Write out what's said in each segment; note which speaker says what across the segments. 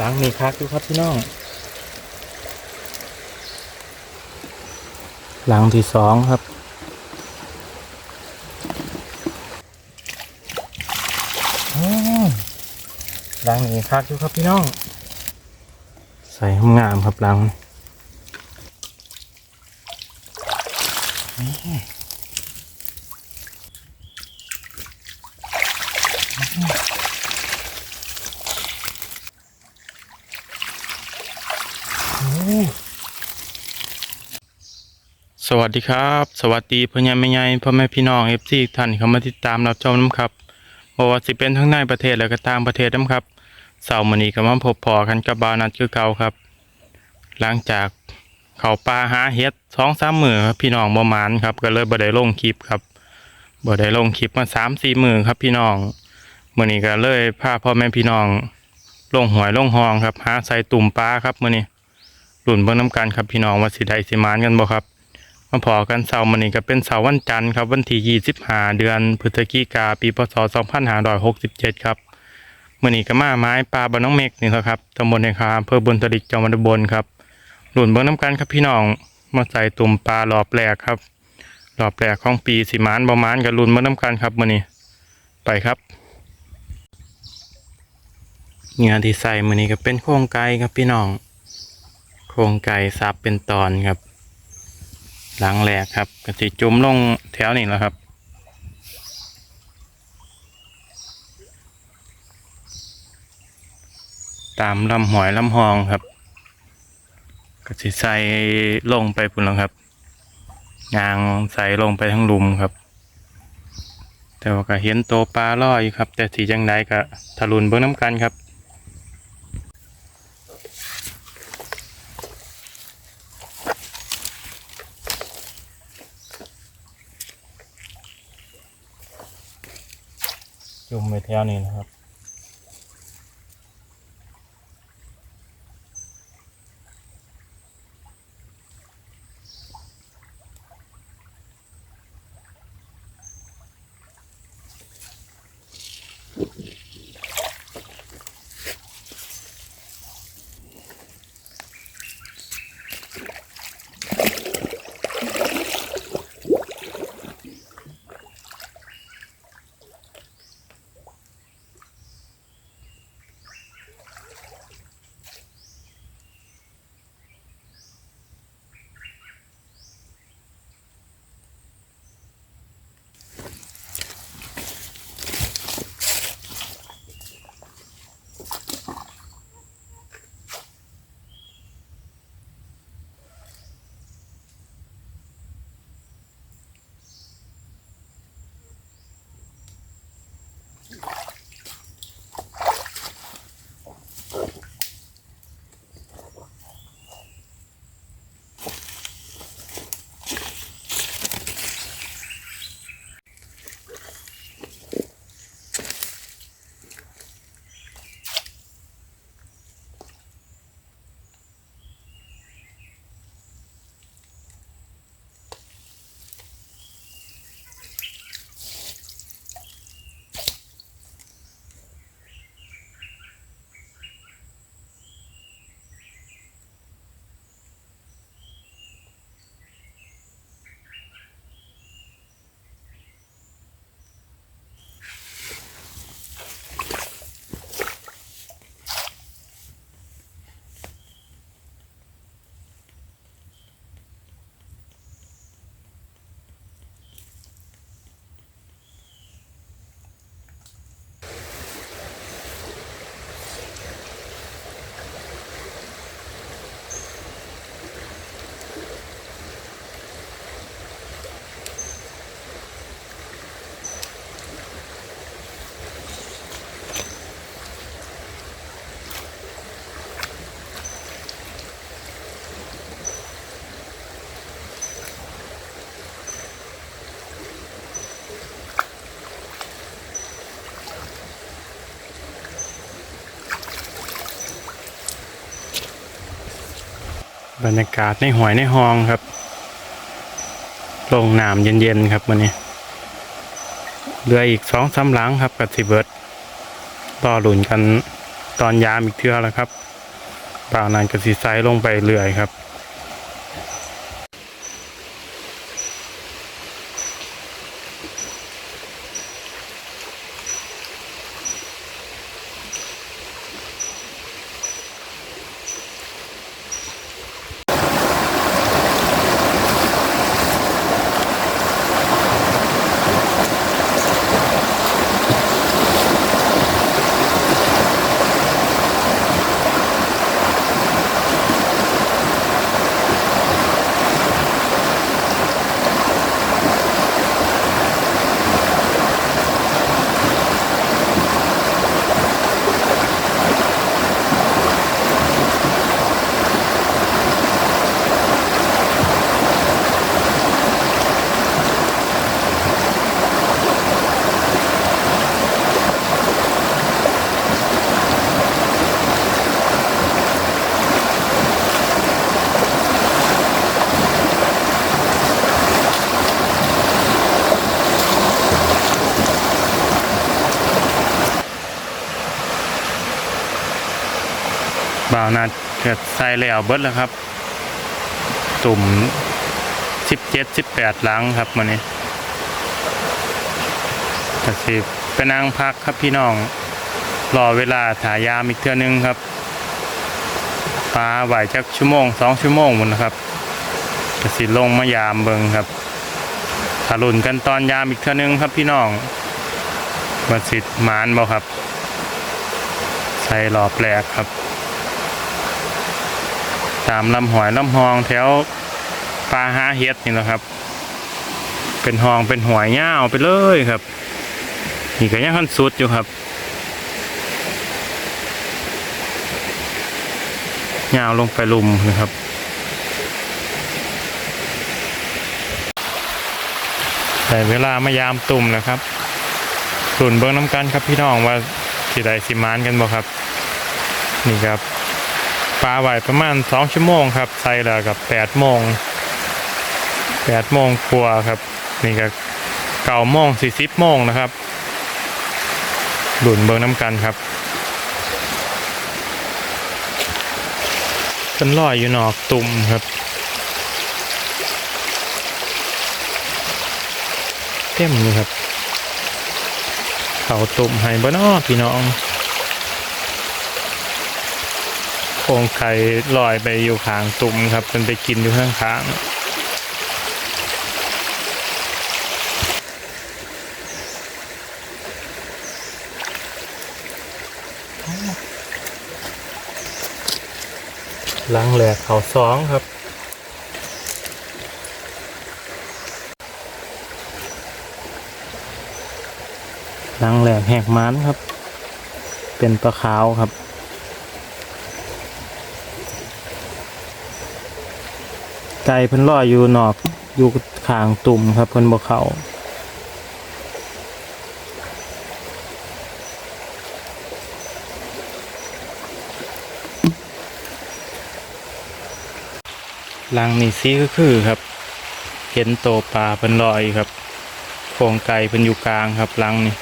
Speaker 1: ล้างมีคักดูครับพี่น้องหลังที่สองครับ หลังนี้คักดูครับพี่น้อง ใส่ห้องามครับหลัง สวัสดีครับ สวัสดีพ่อใหญ่แม่ใหญ่พ่อแม่พี่น้องเอฟซีท่านเข้ามาติดตามรับชมน้ำครับบ่ว่าสิเป็นทั้งในประเทศและก็ต่างประเทศนํครับเสาร์มื้อนี้ก็มาพบพอกันกับบานัดคือเก่าครับ หลังจากเขาป่าหาเห็ด2-3มื้อครับพี่น้องบ่มานครับ ก็เลยบ่ได้ลงคลิปครับบ่ได้ลงคลิปมา3-4มื้อครับพี่น้องมื้อนี้ก็เลยพาพ่อแม่พี่น้องลงหวยลงหองครับหาใส่ตุ่มปลาครับมื้อนี้ ลุ้นเบิ่งนํกันครับพี่น้องว่าสิไดสิมานกันบ่ครับมาพอกันเสาร์มื้อนี้ก็เป็นเสาร์วันจันทร์ครับวันที่25เดือนพฤศจิกาปีพศ2567ครับมื้อนี้ก็มาไม้ปลาบ้านน้องเมกนี่ครับตำบลในคาอำเภอบุญทลิกจังหวัดอุบลครับหลุนเบิ่งน้ำกันครับพี่น้องมาใส่ตุ่มปลารอบแรกครับรอบแรกของปีสิมานบ่มานกับลุนเบิ่งน้ำกันครับมื้อนี้ไปครับเงือที่ใส่มื้อนี้ก็เป็นโครงไก่ครับพี่น้อง ครงไก่ซับเป็นตอนครับ หลังแหลกครับกสิจุ่มลงแถวนี้แล้วครับ ตามลำหอยลำหองครับกสิใส่ลงไปพุ่นแล้วครับยางใส่ลงไปทั้งลุมครับ แต่ว่าก็เห็นโตวปลาล่อยครับ แต่สีจังไดก็ทะลุนเบิ้องน้ำกันครับ จุ่มไปแถวนี้นะครับ บรรยากาศในหอยในห้องครับ ลงน้ำเย็นๆครับวันนี้เหลืออีกสองสามหลังครับกับสิเบิร์ดรอหลุนกันตอนยามอีกเทื่อแล้วครับบ่างนั้นก็สีไซลงไปเรื่อยครับ บ่าวนัดเกิดใส่แล้วเบิดแล้วครับ ตุ่มสิบเจ็ดสิบแปดหลังครับมันนี้ก็สิไปนั่งพักครับพี่น้อง รอเวลาถ่ายามอีกเทื่อนึงครับปลาไหวจักชั่วโมงสองชั่วโมงมดนะครับก็สิลงมายามเบิงครับถารุนกันตอนยามอีกเทื่อนึงครับพี่น้องมาสิทธิ์มานบ่ครับ ใส่รอแปลกครับ ตามลำหอยลำหองแถวปลาหาเฮ็ดนี่แหละครับ เป็นหองเป็นหอยเง่าไปเลยครับนี่ก็ยังคันสุดอยู่ครับเงาวลงไปลุมนะครับแต่เวลามายามตุ่มนะครับส่วนเบิ้งน้ำกันครับพี่น้องว่าสิได้สิมานกันบ่ครับ นี่ครับ ปลาไหวประมาณสองชั่วโมงครับใส่แล้วกับแปดโมงแปดโมงกว่าครับ นี่ก็เก้าโมงสี่สิบโมงนะครับหลุนเบิงน้ำกันครับเป็นลอยอยู่นอกตุ่มครับเต็มเลยครับเขาตุ่มให้บ่นอพี่น้อง โครงไข่ลอยไปอยู่ข้างตุ่มครับมันไปกินอยู่ข้างขางหลังแหลกเขาสองครับหลังแหลกแหกมันครับ เป็นปลาขาวครับ ไก่เพิ่นลอยอยู่นอกอยู่ข้างตุ่มครับเพิ่นบ่เข้าหลังนี่ซีก็คือครับ เห็นโตปลาเพิ่นลอยอยู่ครับโครงไก่เพิ่นอยู่กลางครับหลังนี่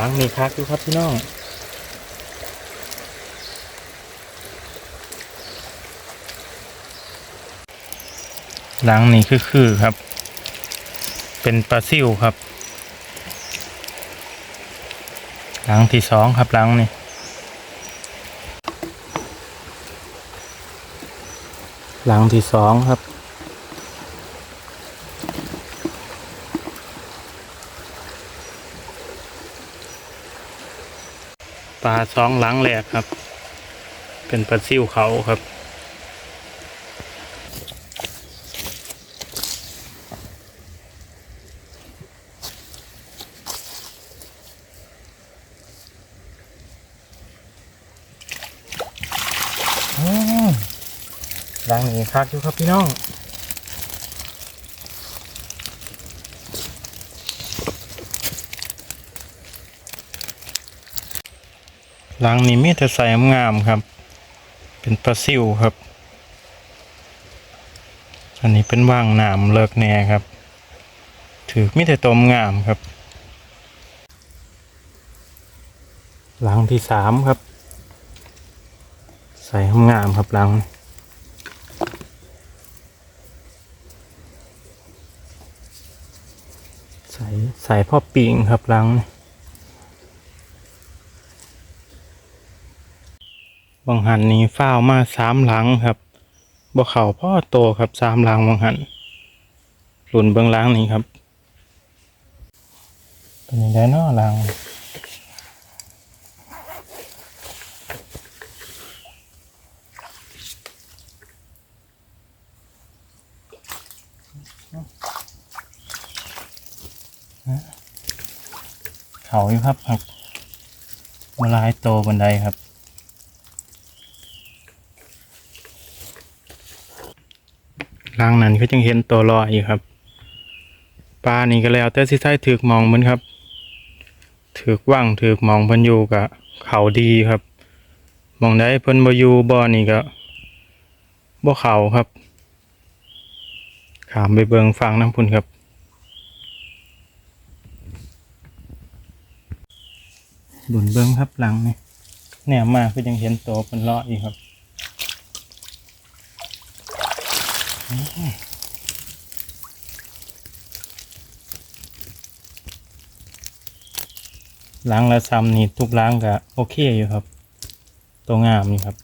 Speaker 1: หลังนี่คักอยู่ครับพี่น้องหลังนี่คือคือครับ เป็นปลาซิวครับหลังที่สองครับหลังนี่หลังที่สองครับ ปลาสองหลังแหลกครับ เป็นปลาซิวเขาครับหลังนี้คักอยู่ครับพี่น้อง หลังนี้มีแต่ใส่งามครับ เป็นปลาซิวครับ อันนี้เป็นว่างน้ำเลิกแน่ครับ ถือมีแต่ตมงามครับ หลังที่สามครับ ใส่งามครับหลังใส่ใส่พ่อปิงครับหลัง บางหันนี้ฝ้าวมาสามหลังครับบ่เข่าพ่อโตครับสามหลังบางหันหลุนเบื้องหลังนี้ครับ เป็นยังไงเนาะหลังเขาอยู่ครับครับมาลายโตบันไดครับ ล่างนั้นก็จึงเห็นตัวลอยอยู่ครับปลานี่ก็แล้วแต่สิใช้ถือกมองเหมันครับถือกว่างถือกมองเพิ่นอยู่กับเขาดีครับมองได้เพิ่นบ่อยู่บ่อนี่ก็บ่เขาครับขามไปเบิงฟังน้ำพุ่นครับหลุนเบิงครับหลังนี่แนมมาก็ยังเห็นตัวเพิ่นเลาะอีกครับ ล้างแล้วซ้ำนี่ทุกล้างก็โอเคอยู่ครับ ตัวงามนี่ครับ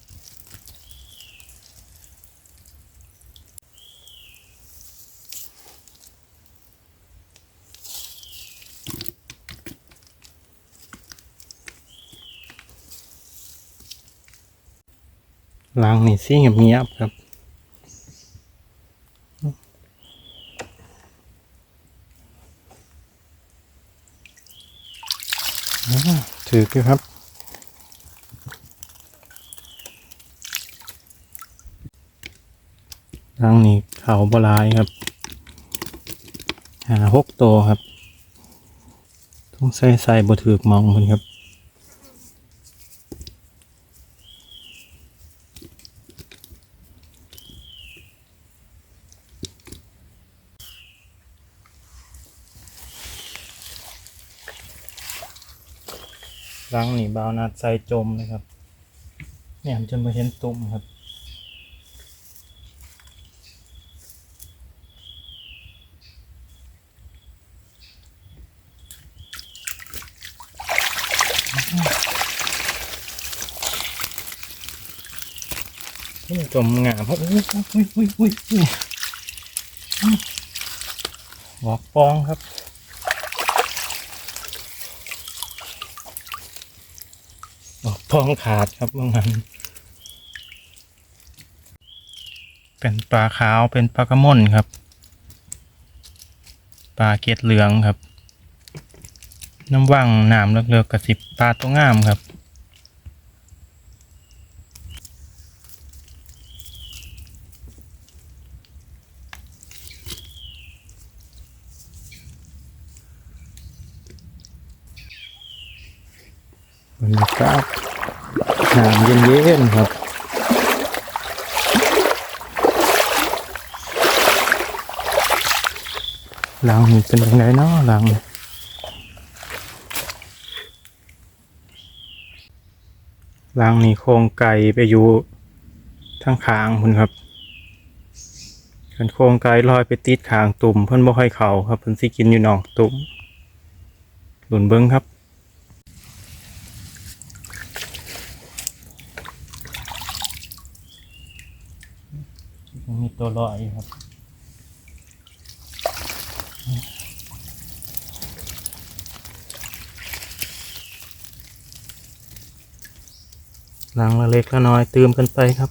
Speaker 1: ล้างนี่ซี่เงียบๆครับ อ่า ถือครับ ทางนี้เขาบลายครับ หาหกตัวครับ ต้องใส่ใส่บถือกมองมันครับ รังนี่บาวนาดใส่จมนะครับ เนี่ยมันจะมาเห็นตุ่มครับ จมงามครับอุ้ยอุ้ยอุ้ยอุ้ยอุ้ยหอกปองครับ ออกท้องขาดครับว่างั้นเป็นปลาขาวเป็นปลากระม่นครับ ปลาเกล็ดเหลืองครับ น้ำว่างน้ำเลือกๆกับสิบปลาตัวงามครับบรรยากาศ น้ำเย็นๆครับหลังเป็นยังไงเนาะหลังหลังนี่โครงไก่ไปอยู่ทางขางพุ่นครับกันโครงไก่ลอยไปติดขางตุ่มเพิ่นบ่ค่อยเข้าครับเพิ่นสิกินอยู่นอกตุ่มหลุนเบิ้งครับ มีตัวลอยครับหลังละเล็กละน้อยเติมกันไปครับ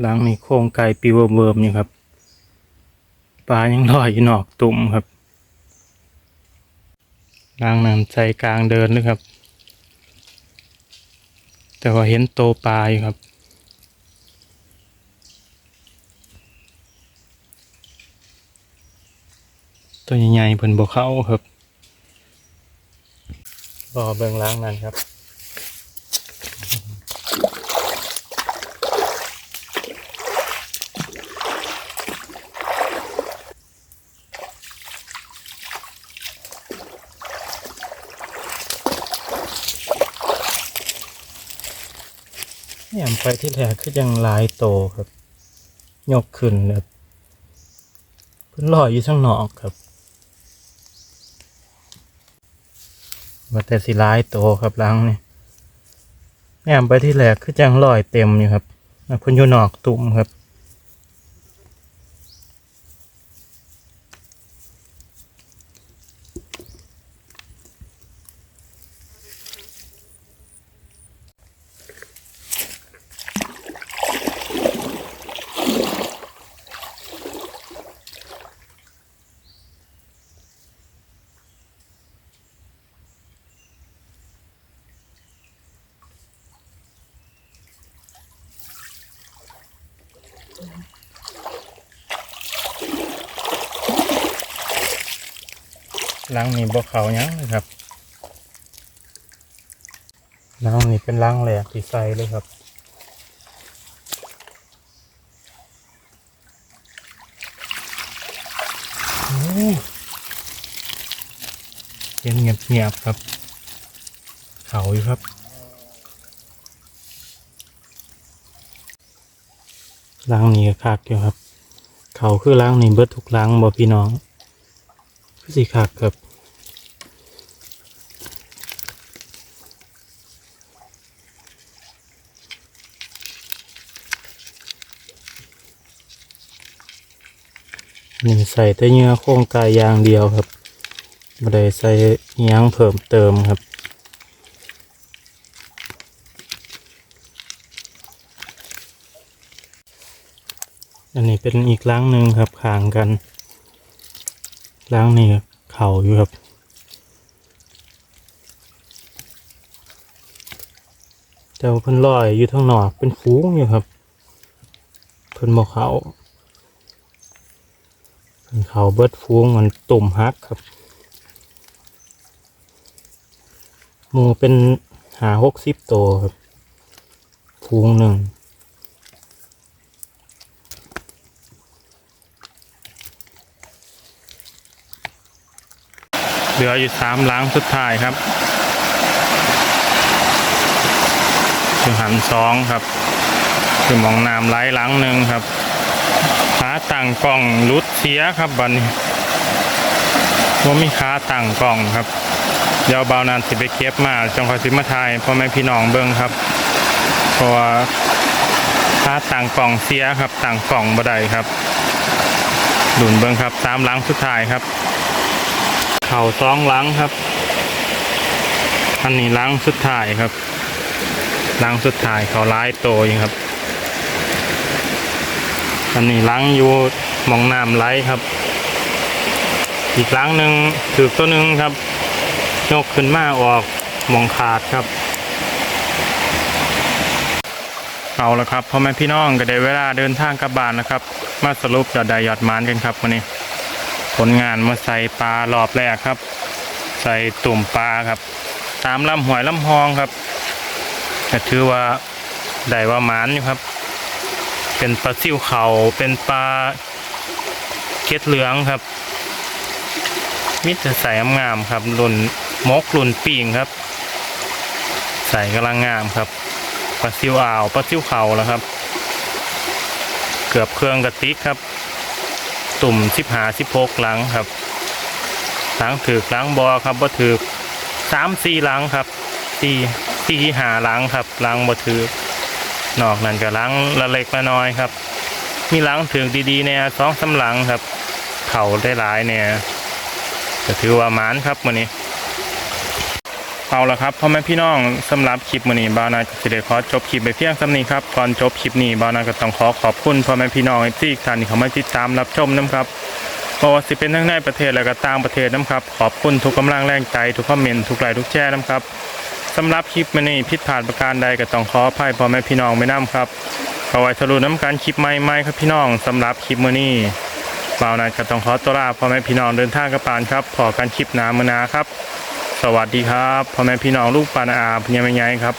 Speaker 1: หลังนี่โครงไก่ปิวเวิร์มๆอยู่ครับ ปลายังลอยอยู่นอกตุ่มครับล้างน้ำใจกลางเดินเลยครับ แต่ว่าเห็นโตปลาอยู่ครับตัวใหญ่ๆเพิ่นบ่เข้าครับรอเบื้องล้างนั่นครับ ไปที่แหลกคือยังลายโตครับ ยกขึ้นแบบเพิ่นลอยอยู่ข้างนอกครับมาแต่สิลายโตครับล้างนี่แอมไปที่แหลกคือจังลอยเต็มอยู่ครับแล้วเพิ่นอยู่นอกตุ่มครับ ล้างนี่บ่เขาหยังเลยครับล้างนี่เป็นล้างแหลกที่ใส่เลยครับโอ้เย็นเงียบเงียบครับ เขาอยู่ครับ ล้างนี่ก็คักอยู่ครับ เขาคือล้างนี่เบิดทุกล้างบ่พี่น้องคือสิคักครับ นี่ใส่แต่เนื้อโครงกายอย่างเดียวครับไม่ได้ใส่อิหยังเพิ่มเติมครับ อันนี้เป็นอีกล้างหนึ่งครับข่างกันล้างนี่เข่าอยู่ครับแต่เพิ่นลอยอยู่ทางนอกเป็นฟูงอยู่ครับ เพิ่นบอกเขา เขาเบิดฟูงมันตุ่มฮักครับหมูเป็นหาหกสิบโตวครับฟูงหนึ่งเหลืออยู่สามล้างสุดท้ายครับคือหันสองครับ คือมองน้ำไหลหลังหนึ่งครับ ขาตั้งกล้องรุดเสียครับบัดนี้ว่ามีขาตั้งกล้องครับ เดี๋ยวเบานานสิไปเก็บมาจังคอยสิมาถ่ายพ่อแม่พี่น้องเบิ่งครับเพราะว่าขาตั้งกล้องเสียครับตั้งกล้องบ่ได้ครับดุนเบิ่งครับตามหลังสุดท้ายครับ เข่าสองหลังครับอันนี้หลังสุดท้ายครับหลังสุดท้ายเขาร้ายโตอยังครับ อันนี้ล้างอยู่มองน้ำไหลครับ อีกล้างหนึ่งถือตัวหนึ่งครับยกขึ้นมาออกมองขาดครับเอาละครับพ่อแม่พี่น้องก็ได้เวลาเดินทางกลับบ้านนะครับ มาสรุปยอดใดยอดมานกันครับวันนี้ ผลงานมาใส่ปลารอบแรกครับ ใส่ตุ่มปลาครับ ตามลำหวยลำหองครับก็ถือว่าได้ว่ามานอยู่ครับ เป็นปลาซิวเขาเป็นปลาเก็ดเหลืองครับ มิตรใส่งามๆครับรุ่นมกรุ่นปิงครับ ใส่กำลังงามครับปลาซิวอ่าวปลาซิวเขาแล้วครับ เกือบเครื่องกระติกครับ ตุ่มสิบหาสิบหกหลังครับหลังถือหลังบอครับบ่ถือสามสี่หลังครับสี่สี่หาหลังครับหลังบ่ถือ นอกนั้นก็ล้างละเล็กละน้อยครับ มีล้างถึงดีๆเนี่ยสองสำหลังครับ เข่าได้หลายเนี่ยก็ถือว่าหมานครับวันนี้เอาละครับพ่อแม่พี่น้องสำหรับคลิปวันนี้บานาจะได้ขอจบคลิปไปเพียงสำนี้ครับก่อนจบคลิปนี้บานาก็ต้องขอขอบคุณพ่อแม่พี่น้องที่ท่านที่เขามาติดตามรับชมนะครับเพราะว่าสิเป็นทั้งในประเทศและก็ต่างประเทศนะครับ ขอบคุณทุกกำลังแรงใจทุกคอมเมนต์ทุกไลค์ทุกแชร์นะครับ สำหรับคลิปมันนี่ผิดพลาดประการใดก็ต้องขออภัยพ่อแม่พี่น้องไม่น้ำครับเอไว้ทะลุน้ำการคลิปใหม่ๆครับพี่น้องสำหรับคลิปมื้อนี้บ่านั้นก็ต้องขอตัวลาพ่อแม่พี่น้องเดินทางกระปานครับพอการคลิปหน้ามือนาครับ สวัสดีครับพ่อแม่พี่น้องลูกปานอาพญาแม่ใหญ่ครับ